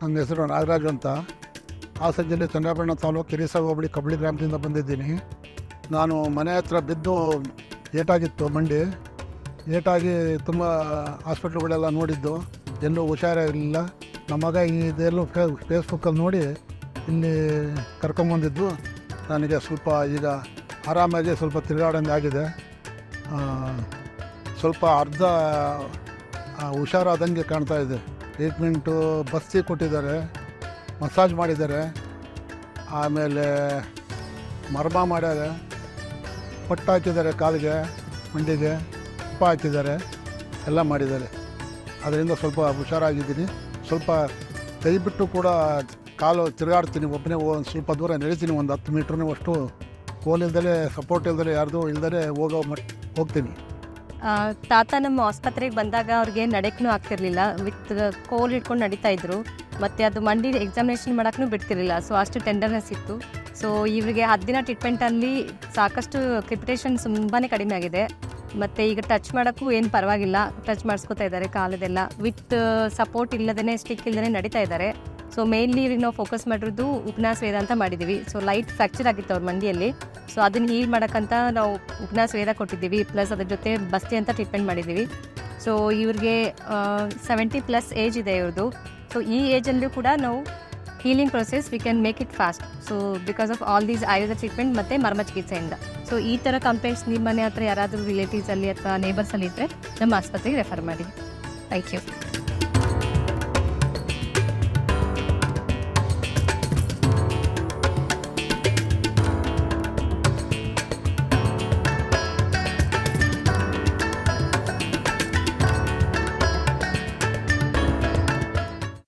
ನನ್ನ ಹೆಸರು ನಾಗರಾಜ್ ಅಂತ. ಹಾಸನ ಜಿಲ್ಲೆ ಚಂದ್ರಪಟ್ಟಣ ತಾಲೂಕು ಕಿರಿಸ ಹೋಬಳಿ ಕಬಳಿ ಗ್ರಾಮದಿಂದ ಬಂದಿದ್ದೀನಿ. ನಾನು ಮನೆ ಹತ್ರ ಬಿದ್ದು ಏಟಾಗಿತ್ತು ಮಂಡಿ. ಏಟಾಗಿ ತುಂಬ ಹಾಸ್ಪಿಟ್ಲ್ಗಳೆಲ್ಲ ನೋಡಿದ್ದು. ಎಲ್ಲೂ ಹುಷಾರಾಗಿರಲಿಲ್ಲ ನಮ್ಮ ಮಗ ಇದೆಲ್ಲೂ ಫೇ ಫೇಸ್ಬುಕ್ಕಲ್ಲಿ ನೋಡಿ ಇಲ್ಲಿ ಕರ್ಕೊಂಬಂದಿದ್ದು ನನಗೆ ಸ್ವಲ್ಪ ಈಗ ಆರಾಮಾಗಿ ಸ್ವಲ್ಪ ತಿರುಗಾಡಂಗೆ ಆಗಿದೆ. ಸ್ವಲ್ಪ ಅರ್ಧ ಹುಷಾರಾದಂಗೆ ಕಾಣ್ತಾ ಇದೆ. ಟ್ರೀಟ್ಮೆಂಟು ಬಸ್ಸಿ ಕೊಟ್ಟಿದ್ದಾರೆ, ಮಸಾಜ್ ಮಾಡಿದ್ದಾರೆ, ಆಮೇಲೆ ಮರ್ಮ ಮಾಡ್ಯಾರೆ, ಪಟ್ಟು ಹಾಕಿದ್ದಾರೆ ಕಾಲಿಗೆ, ಮಂಡಿಗೆ ತುಪ್ಪ ಹಾಕಿದ್ದಾರೆ ಎಲ್ಲ ಮಾಡಿದ್ದಾರೆ. ಅದರಿಂದ ಸ್ವಲ್ಪ ಹುಷಾರಾಗಿದ್ದೀನಿ. ಸ್ವಲ್ಪ ದಯವಿಟ್ಟು ಕೂಡ ಕಾಲು ತಿರುಗಾಡ್ತೀನಿ ಒಬ್ಬನೇ ಒಂದು ಸ್ವಲ್ಪ ದೂರ ನಡೀತೀನಿ ಒಂದು ಹತ್ತು ಮೀಟ್ರ್ನೂ ಅಷ್ಟು ಕೋಲ್ ಇಲ್ದಲೇ ಸಪೋರ್ಟ್ ಇಲ್ದಲೇ ಯಾರ್ದು ಇಲ್ದಲೇ ಹೋಗೋ ಮಟ್, ಹೋಗ್ತೀನಿ. ತಾತ ನಮ್ಮ ಆಸ್ಪತ್ರೆಗೆ ಬಂದಾಗ ಅವ್ರಿಗೆ ನಡೆಕ್ಕೂ ಆಗ್ತಿರ್ಲಿಲ್ಲ. ವಿತ್ ಕೋಲ್ ಇಟ್ಕೊಂಡು ನಡೀತಾ ಇದ್ರು. ಮತ್ತು ಅದು ಮಂಡಿ ಎಕ್ಸಾಮಿನೇಷನ್ ಮಾಡೋಕ್ಕೂ ಬಿಡ್ತಿರ್ಲಿಲ್ಲ. ಸೊ ಅಷ್ಟು ಟೆಂಡರ್ನೆಸ್ ಇತ್ತು. ಸೊ ಇವರಿಗೆ ಹತ್ತು ದಿನ ಟ್ರೀಟ್ಮೆಂಟಲ್ಲಿ ಸಾಕಷ್ಟು ಕ್ರಿಪಿಟೇಷನ್ ತುಂಬಾ ಕಡಿಮೆ ಆಗಿದೆ. ಮತ್ತು ಈಗ ಟಚ್ ಮಾಡೋಕ್ಕೂ ಏನು ಪರವಾಗಿಲ್ಲ. ಟಚ್ ಮಾಡಿಸ್ಕೊತಾ ಇದ್ದಾರೆ ಕಾಲದೆಲ್ಲ ವಿತ್ ಸಪೋರ್ಟ್ ಇಲ್ಲದೇ ಸ್ಟಿಕ್ ಇಲ್ಲದೇ ನಡೀತಾ ಇದ್ದಾರೆ. ಸೊ ಮೇನ್ಲಿ ನಾವು ಫೋಕಸ್ ಮಾಡಿರೋದು ಉಪನ್ಯಾಸ ವೇದ ಅಂತ ಮಾಡಿದ್ದೀವಿ ಸೊ ಲೈಟ್ ಫ್ರ್ಯಾಕ್ಚರ್ ಆಗಿತ್ತು ಅವ್ರ ಮಂಡಿಯಲ್ಲಿ ಸೊ ಅದನ್ನು ಹೀಲ್ ಮಾಡೋಕ್ಕಂತ ನಾವು ಉಪನ್ಯಾಸ ವೇದ ಕೊಟ್ಟಿದ್ದೀವಿ. ಪ್ಲಸ್ ಅದ್ರ ಜೊತೆ ಬಸ್ತಿ ಅಂತ ಟ್ರೀಟ್ಮೆಂಟ್ ಮಾಡಿದ್ದೀವಿ. ಸೊ ಇವ್ರಿಗೆ ಸೆವೆಂಟಿ ಪ್ಲಸ್ ಏಜ್ ಇದೆ ಇವ್ರದ್ದು. ಸೊ ಈ ಏಜಲ್ಲೂ ಕೂಡ ನಾವು healing process we can make it fast so because of all these Ayurveda treatment ಮತ್ತು ಮರ್ಮ ಚಿಕಿತ್ಸೆಯಿಂದ. ಸೊ ಈ ಥರ ಕಂಪ್ಲೇಂಟ್ಸ್ ನಿಮ್ಮ ಮನೆ ಹತ್ರ ಯಾರಾದರೂ ರಿಲೇಟಿವ್ಸಲ್ಲಿ ಅಥವಾ ನೇಬರ್ಸಲ್ಲಿ ಇದ್ದರೆ ನಮ್ಮ ಆಸ್ಪತ್ರೆಗೆ ರೆಫರ್ ಮಾಡಿ. Thank you